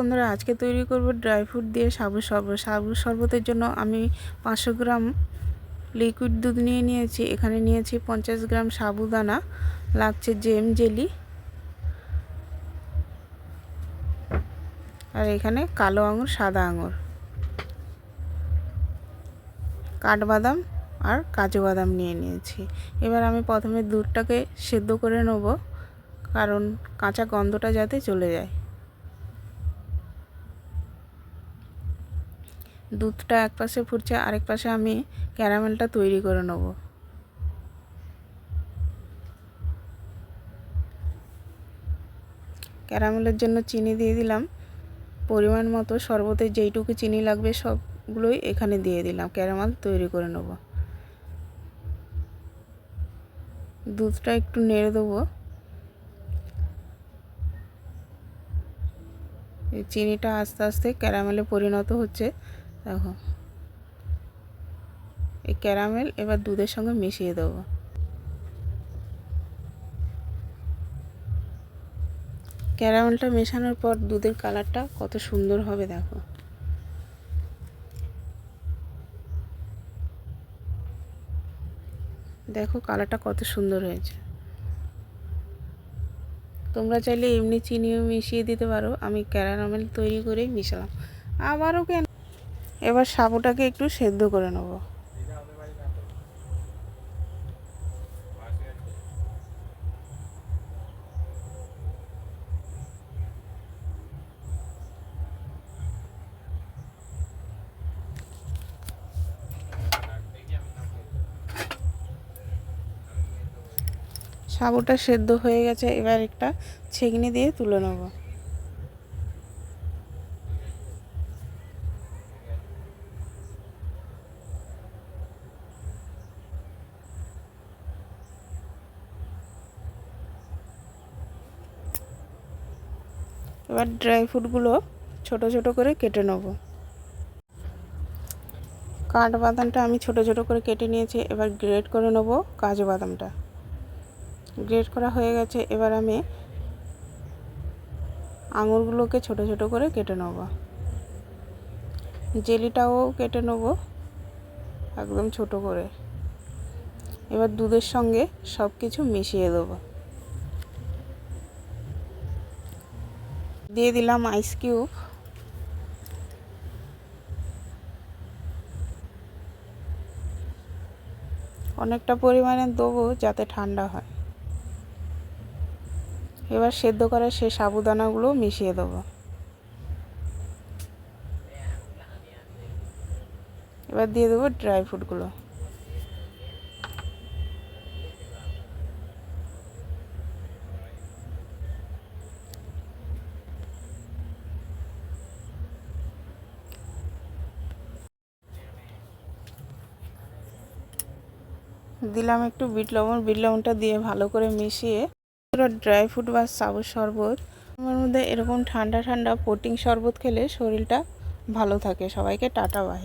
বন্ধুরা, আজকে তৈরি করব ড্রাই ফ্রুট দিয়ে সাবু শরবত সাবু শরবতের জন্য আমি পাঁচশো গ্রাম লিকুইড দুধ নিয়ে নিয়েছি। এখানে নিয়েছি পঞ্চাশ গ্রাম সাবুদানা লাগছে জেম জেলি আর এখানে কালো আঙুর, সাদা আঙুর, কাঠবাদাম আর কাজু বাদাম নিয়ে নিয়েছি। এবার আমি প্রথমে দুধটাকে সেদ্ধ করে নেব, কারণ কাঁচা গন্ধটা যাতে চলে যায়। দুধটা এক পাশে ফুটছে, আরেক পাশে আমি ক্যারামেলটা তৈরি করে নেব। ক্যারামেলের জন্য চিনি দিয়ে দিলাম। পরিমাণ মতো শরবতে যেইটুকু চিনি লাগবে সবগুলোই এখানে দিয়ে দিলাম, ক্যারামেল তৈরি করে নেব। দুধটা একটু নেড়ে দেবো। চিনিটা আস্তে আস্তে ক্যারামেলে পরিণত হচ্ছে। দেখো। এই ক্যারামেল এবার দুধের সঙ্গে মিশিয়ে দেবো। ক্যারামেলটা মেশানোর পর দুধের কালারটা কত সুন্দর হবে, দেখো। দেখো কালারটা কত সুন্দর হয়েছে। তোমরা চাইলে এমনি চিনিও মিশিয়ে দিতে পারো। আমি ক্যারামেল তৈরি করেই মিশালাম। আবারও কেন এবার সাবুটাকে একটু সেদ্ধ করে নেব। সাবুটা সেদ্ধ হয়ে গেছে, এবার একটা ছেঁকনি দিয়ে তুলে নেব। এবার ড্রাই ফ্রুটগুলো ছোট ছোট করে কেটে নেব। কাঠবাদামটা আমি ছোট ছোট করে কেটে নিয়েছি, এবার গ্রেড করে নেব কাজু বাদামটা। গ্রেট করা হয়ে গেছে, এবার আমি আঙুরগুলোকে ছোট ছোট করে কেটে নেব। জেলিটাও কেটে নেব, একদম ছোট করে। এবার দুধের সঙ্গে সব কিছু মিশিয়ে দেবো। দিয়ে দিলাম আইস কিউব অনেকটা পরিমাণে দেবো যাতে ঠান্ডা হয়। এবার সেদ্ধ করা সেই সাবুদানাগুলো মিশিয়ে দেবো। এবার দিয়ে দেবো ড্রাই ফ্রুটগুলো দিলাম একটু বিট লবণ, বিট লবণটা দিয়ে ভালো করে মিশিয়ে পুরো ড্রাই ফ্রুট বা সাবু শরবত, আমার মধ্যে এরকম ঠান্ডা ঠান্ডা প্রোটিন শরবত খেলে শরীরটা ভালো থাকে। সবাইকে টাটা, বাই